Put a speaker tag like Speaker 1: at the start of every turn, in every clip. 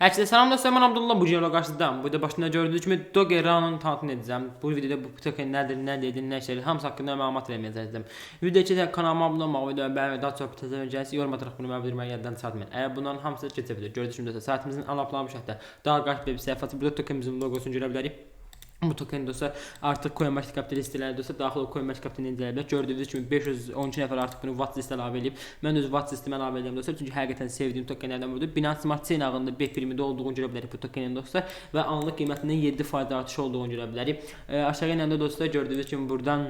Speaker 1: Herkese selam dostlar ben Abdullah bu videoda karşınızdayım. Burada başında gördüğünüz gibi Doge Run'ın tanıtını edeceğim. Bu videoda bu token nedir, ne dedi, ne şeyler hamısı hakkında məlumat verməyəcəm. Video keçən kanalıma abunə olmağı, videoya ve daha çok tezə öncəsi yorum ataraq bunu mənə bildirməyi yaddan çıxartmayın. Əgər bunların hamısı keçə bilir. Gördüyünüz kimi dostlar saytımızın anlaplamış hətta daha qarşı bir səhifəsi burada tokenimizin logosunu görə bilərik. Bu token dostlar artıq CoinMarket Capital listelərə dostlar daxil olub CoinMarket Capitalini incələyə bilər. Gördüyünüz kimi 512 nəfər artıq bunu watch listə əlavə edib. Mən öz watch listimə əlavə edirəm dostlar. Çünki həqiqətən sevdiyim tokenlərdən biridir. Binance Smart Chain ağında B primində olduğunu görə bilərik bu tokenin dostlar və anlıq qiymətindən 7% artış olduğunu görə bilərik. E, aşağı enəndə dostlar gördüyünüz kimi buradan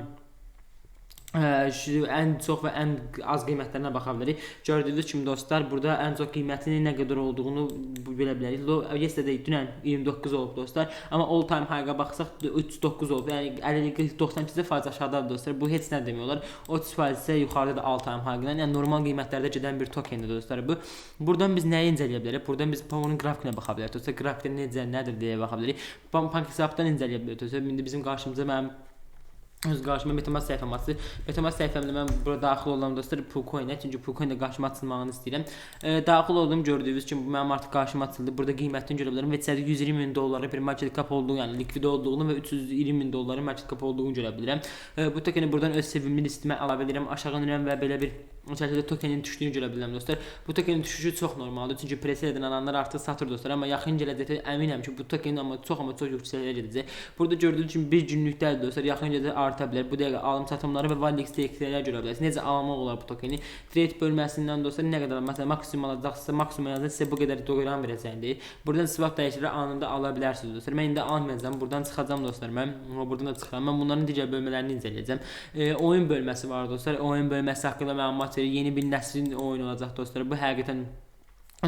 Speaker 1: Ə, ən çox və ən az qiymətlərinə baxa bilərik. Gördüyünüz kimi dostlar, burada ən çox qiymətinin nə qədər olduğunu bilə bilərik. Yesterday dünən 29 olub dostlar, amma all time high-a baxsaq 39 olub. Yəni 50 92% aşağıdadır dostlar. Bu heç nə demək olar. 30% isə yuxarıda all time high-dan. Yəni normal qiymətlərdə gedən bir tokendir dostlar bu. Buradan biz nəyi incələyə bilərik? Buradan biz onun qrafikinə baxa bilərik. Dostlar, qrafikdə necə, nədir deyə baxa bilərik. PancakeSwap-dan incələyə bilərik. Dostlar, indi bizim qarşımıza mənim Öz qarşıma Metamask səhifəm açdı. Metamask səhifəmdə mən bura daxil olam dostlar Pucoin-ə, çünki Pucoin-də qarşıma açılmağını istəyirəm. E, daxil oldum gördüyünüz kimi bu mənim artıq qarşıma açıldı. Burada qiymətini görə bilərəm və içəridə 120 min dollara bir market cap olduğunu, yəni likvid olduğunu və 320 min dolların market cap olduğunu görə bilirəm. E, bu tokeni buradan öz sevimli listimə əlavə edirəm. Aşağı enirəm və belə bir şəkildə tokenin düşdüyünü görə bilirəm dostlar. Bu tokenin düşüşü çox normaldır, çünki presel edən alanlar artıq satır dostlar, amma yaxın gələcəkdə əminəm ki, bu token amma çox amma çox yüksəliyə gedəcək. Burada gördüyünüz kimi bir günlükdədir dostlar, yaxın gələcəkdə arta bilər. Bu dəqiqə alım satımları və Valix TXT-lər görə bilərsiniz. Necə almaq olar bu tokeni? Trade bölməsindən dostlar nə qədər məsələn maksimum alacaqsınızsa maksimum yazın sizə bu qədər dolar verəcəkdir. Buradan swap dəyişikləri anında ala bilərsiniz dostlar. Mən indi almayacağam. Buradan çıxacağam dostlar mən. Buradan da çıxıram. Mən bunların digər bölmələrini incələyəcəm. E, oyun bölməsi var dostlar. Oyun bölməsi haqqında məlumat verir. Yeni bir nəslin oyunu olacaq dostlar. Bu həqiqətən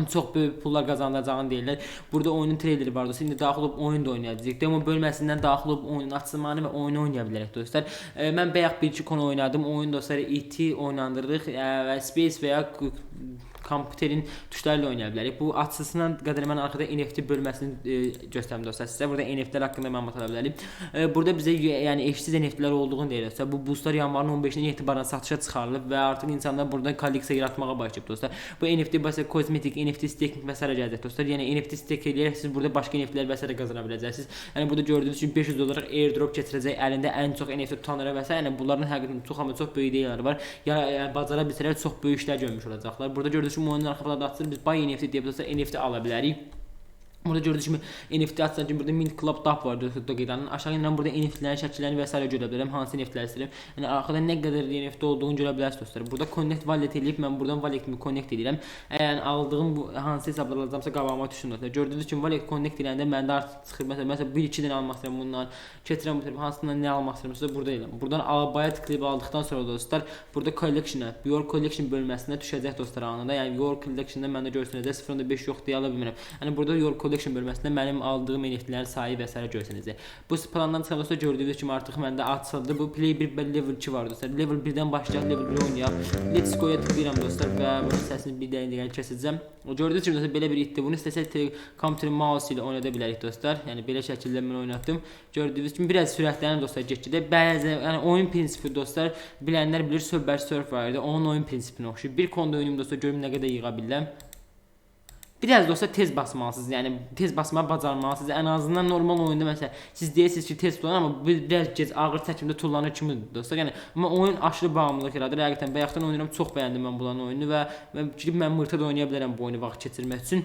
Speaker 1: çox böyük pullar qazandıracağını deyirlər. Burada oyunun treyleri var dostlar. İndi daxil olub oyun da oynayacağıq. Demo bölməsindən daxil olub oyunun açılmanı və oyunu oynaya bilərik dostlar. E, mən bayaq bir iki konu oynadım. Oyun dostlar ET oynandırdıq e, və Space və ya kompüterin tuşları ilə oynaya bilərik. Bu açısına qədər mən arxada NFT bölməsini e, göstərim dostlar sizə. Burada NFT-lər haqqında məlumat ala bilərik. E, burada bizə yəni eşsiz NFT-lər olduğunu. Dostlar, bu boostlar yanvarın 15-dən etibarən satışa çıxarılıb və artıq insanlar burada kolleksiya yaratmağa başlayıb dostlar. Bu NFT bəs kozmetik, NFT staking və s. gələcək dostlar. Yəni NFT stake eləyərək siz burada başqa NFT-lər və s. qazana biləcəksiniz. Yəni burada gördüyünüz kimi 500 dollar airdrop keçirəcək əlində ən çox NFT tutanlara və s. Yəni bunların həqiqətən çox amma çox böyük ideyaları var. Ya yəni, bacara bilsələr çox böyük işlər görmüş olacaqlar. Burada gördüyünüz kimi oyunun arxa planında açılır. Biz buy NFT deyə bilsək NFT ala bilərik. Burada gördüyünüz kimi NFT açsan ki burada Mint Club Dap var Dogedanın. Aşağı inən burada NFT-lərin şəkillərini və s. görə bilərəm. Hansı NFT-ləri istəyirəm. Yəni arxada nə qədər NFT olduğunu görə bilərsiniz dostlar. Burada connect wallet eləyib mən buradan wallet-imi connect edirəm. Əgər yəni, aldığım bu hansı hesablar alacağamsa qabağıma düşsün dostlar. Gördüyünüz kimi wallet connect edəndə məndə artıq çıxır. Məsələn, məsələn 1-2 dənə almaq istəyirəm bundan. Keçirəm bu hansından nə almaq istəyirəmsə burada edirəm. Buradan alabaya tıklayıb aldıqdan sonra dostlar burada collection-a, your collection bölməsinə düşəcək dostlar anında. Yəni your collection-da məndə görsənəcək 0.5 yox deyə ala bilmirəm. Yəni burada your collection bölməsində mənim aldığım NFT-lərin sayı və s. görsənəcək. Bu plandan çıxanda sonra gördüyünüz kimi artıq məndə açıldı. Bu play 1 və level 2 var dostlar. Level 1-dən başlayaq, level 1 oynayaq. Let's go-ya tıklayıram dostlar və bunun səsini bir dəqiqə kəsəcəm. Gördüyünüz kimi dostlar belə bir itdir. Bunu istəsək kompüterin mouse ilə oynada bilərik dostlar. Yəni belə şəkildə mən oynatdım. Gördüyünüz kimi biraz sürətlənir dostlar getgide. Bəzi yəni oyun prinsipi dostlar bilənlər bilir Subway Surf var idi. Onun oyun prinsipinə oxşayır. Bir konda oynayım dostlar görüm nə qədər yığa bilirəm. Biraz da olsa tez basmalısınız. Yəni tez basmağı bacarmalısınız. Ən azından normal oyunda məsələn siz deyirsiniz ki, tez tutan amma bir- biraz gec ağır çəkimdə tullanır kimi dostlar. Yəni amma oyun aşırı bağımlılıq yaradır. Həqiqətən bayaqdan oynayıram, çox bəyəndim mən bulanın oyununu və və girib mən mırtada oynaya bilərəm bu oyunu vaxt keçirmək üçün.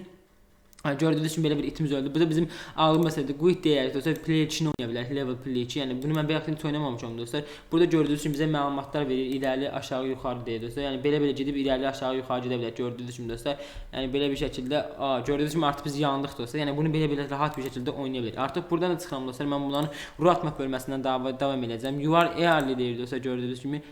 Speaker 1: Ha, gördüyünüz kimi belə bir itimiz öldü. Bu da bizim ağlı məsələdir. Quit deyək dostlar. Play 2-ni oynaya bilərik. Level play 2. Yəni bunu mən bayaqdan heç oynamamışam dostlar. Burada gördüyünüz kimi bizə məlumatlar verir. İrəli, aşağı, yuxarı deyə dostlar. Yəni belə-belə gedib irəli, aşağı, yuxarı gedə bilər. Gördüyünüz kimi dostlar. Yəni belə bir şəkildə, a, gördüyünüz kimi artıq biz yandıq dostlar. Yəni bunu belə-belə rahat bir şəkildə oynaya bilərik. Artıq buradan da çıxıram dostlar. Mən bunların road map bölməsindən davam edəcəm. You are early deyir dostlar gördüyünüz kimi.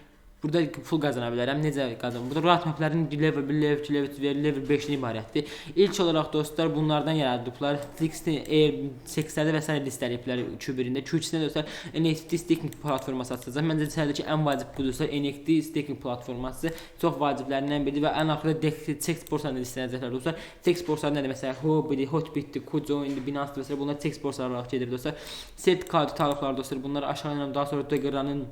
Speaker 1: Burada pul qazana bilərəm. Necə qazanım? Burada rahat maplərin level 1, level 2, level 3 və level 5-dən ibarətdir. İlk olaraq dostlar bunlardan yaradıblar. Flix'in Air 8-lərdə və s. listələyiblər 2-birində. Q2-də dostlar NFT staking platforması açacaq. Məncə səhədəki ən vacib budur. NFT staking platforması çox vaciblərindən biridir və ən axırda Dex borsanı listələyəcəklər dostlar. Dex borsa nə demək? Məsələn, Huobi, Hotbit, Kucoin, Binance və bunlar Dex borsaları olaraq gedir dostlar. Sertifikat tarifləri dostlar. Bunları aşağı enirəm. Daha sonra Dogeranın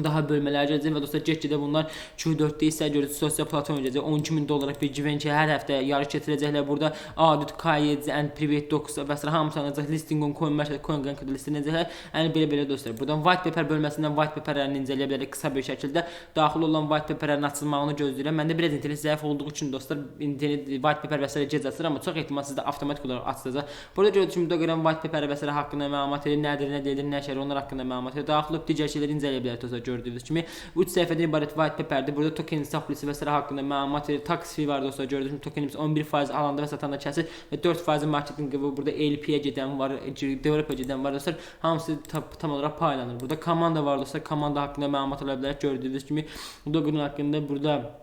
Speaker 1: daha bölmələr gələcək və dostlar get-gedə bunlar Q4-də isə görürsüz sosial platform gələcək 12000 dollara bir Givenchy hər həftə yarış keçirəcəklər burada Audit, Kayedz, and Private Docs və s. hamısı alınacaq listingun coin market coin qədər listinəcəklər. Yəni belə belə dostlar. Buradan white paper bölməsindən white paperlərini incələyə bilərik qısa bir şəkildə. Daxil olan white paperlərin açılmağını gözləyirəm. Məndə biraz internet zəif olduğu üçün dostlar internet white paper və s. gec açılır, amma çox ehtimal sizdə avtomatik olaraq açılacaq. Burada gördüyünüz kimi görən white paper və s. haqqında məlumat verir, nədir, nə deyir, nə şər, onlar haqqında məlumat verir. Daxil olub digər şeyləri incələyə bilərsiniz dostlar gördüyünüz kimi. 3 səhifədən ibarət white paperdir. Burada token hesablisi və s. haqqında məlumat verir. Tax fee var dostlar gördüyünüz kimi tokenimiz 11% alanda və satanda kəsir və 4% marketinqi var. Burada LP-yə gedən var, developer gedən var dostlar. Hamısı tam, tam olaraq paylanır. Burada komanda var dostlar. Komanda haqqında məlumat ala bilər. Gördüyünüz kimi Dogun haqqında burada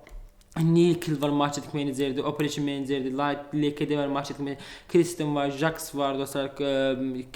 Speaker 1: Neil Kill var marketing menajeridir, operation Light LKD var marketing menajeri, Kristen var, Jax var dostlar,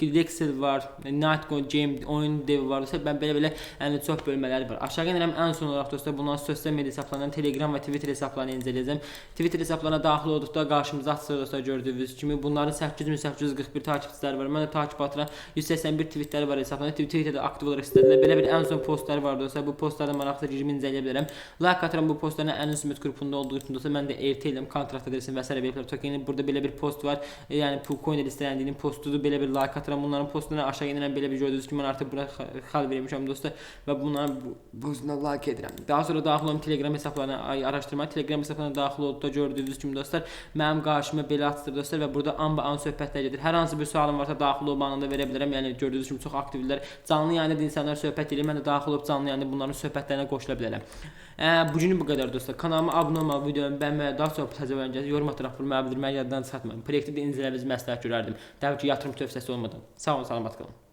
Speaker 1: Lexel var, Nightgo, James oyun devi var dostlar. Ben belə belə yəni çox bölmələri var. Aşağı gəlirəm ən son olaraq dostlar bunların sosial media hesablarından Telegram və Twitter hesablarını inceləyəcəm. Twitter hesablarına daxil olduqda qarşımıza açılır dostlar gördüyünüz kimi. Bunların 8841 takipçiləri var. Mən də takip atıram. 181 tweetləri var hesablarında. Twitterdə aktiv olaraq istədilər. Belə bir ən son postları var dostlar. Bu postlardan maraqlı girib incələyə bilərəm. Like atıram bu postlarına ən üst qrupunda olduğu üçün dostlar mən də ertəyəm kontrakt edilsin və s. veriblər tokeni. Burada belə bir post var. E, yəni coin listələndiyinin postudur. Belə bir like atıram. Bunların postuna aşağı enirəm. Belə bir gördüyünüz kimi mən artıq bura xal vermişəm dostlar və buna bu, buna like edirəm. Daha sonra daxil olum Telegram hesablarına araşdırma. Telegram hesablarına daxil olduqda gördüyünüz kimi dostlar mənim qarşıma belə açılır dostlar və burada amba an söhbətlər gedir. Hər hansı bir sualım varsa daxil olub anında verə bilərəm. Yəni gördüyünüz kimi çox aktivdirlər. Canlı yayında da insanlar söhbət edir. Mən də daxil olub canlı yayında bunların söhbətlərinə qoşula bilərəm. Ə, bu günü bu qədər dostlar. Kanalıma abunə olmağı, videomu bəyənməyi, daha çox təzə öyrənəcəksiniz. Yorum ataraq bilməyi bildirməyi yaddan çıxartmayın. Proyekti də incələmənizi məsləhət görərdim. Təbii ki, yatırım tövsiyəsi olmadan. Sağ olun, salamat qalın.